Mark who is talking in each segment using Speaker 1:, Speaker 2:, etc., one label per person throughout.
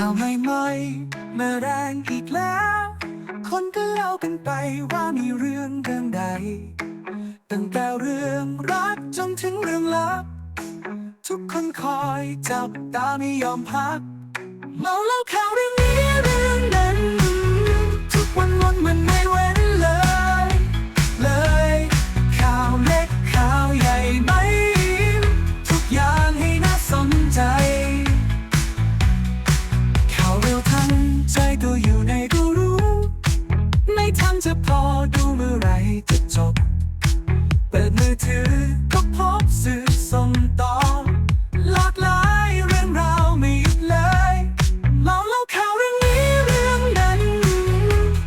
Speaker 1: ข่าวใหม่ๆมาแรงอีกแล้ว คนก็เล่ากันไปว่ามีเรื่องเรื่องใด ตั้งแต่เรื่องรักจนถึงเรื่องลับ ทุกคนคอยจับตาไม่ยอมพักเมาเล่าข่าวเรื่องนี้ จะพอดูเมื่อไรจะจบ เปิดมือถือก็พบสื่อส่งต่อ หลากหลายเรื่องราวไม่หยุดเลยเมาเล่าข่าวเรื่องนี้เรื่องนั้น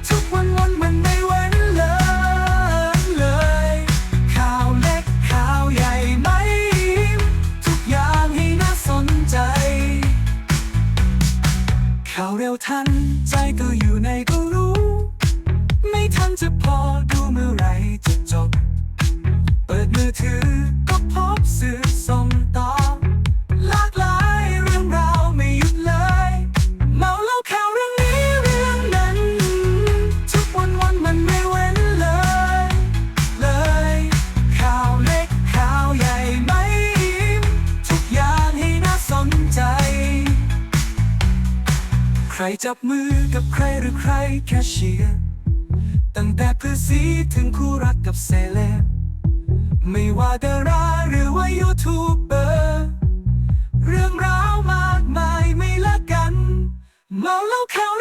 Speaker 1: ทุกวันวันมันไม่เว้นเลยเลย ข่าวเล็กข่าวใหญ่ไหม ทุกอย่างให้น่าสนใจ ข่าวเร็วทันใจก็อยู่ในก็รู้ ไม่ทันจะพอดูเมื่อไรจะจบ เปิดมือถือก็พบสื่อส่งต่อหลากหลายเรื่องราวไม่หยุดเลย เมาเล่าข่าวเรื่องนี้เรื่องนั้น ทุกวันวันมันไม่เว้นเลย เลย ข่าวเล็กข่าวใหญ่ไหมทุกอย่างให้น่าสนใจ ใครจับมือกับใครหรือใครแค่เชียร์ ตั้งแต่เพื่อสีถึงคู่รักกับเซเลบไม่ว่าดาราหรือว่ายูทูบเบอร์เรื่องราวมากมายไม่ละกันเมาเล่าข่าวเขา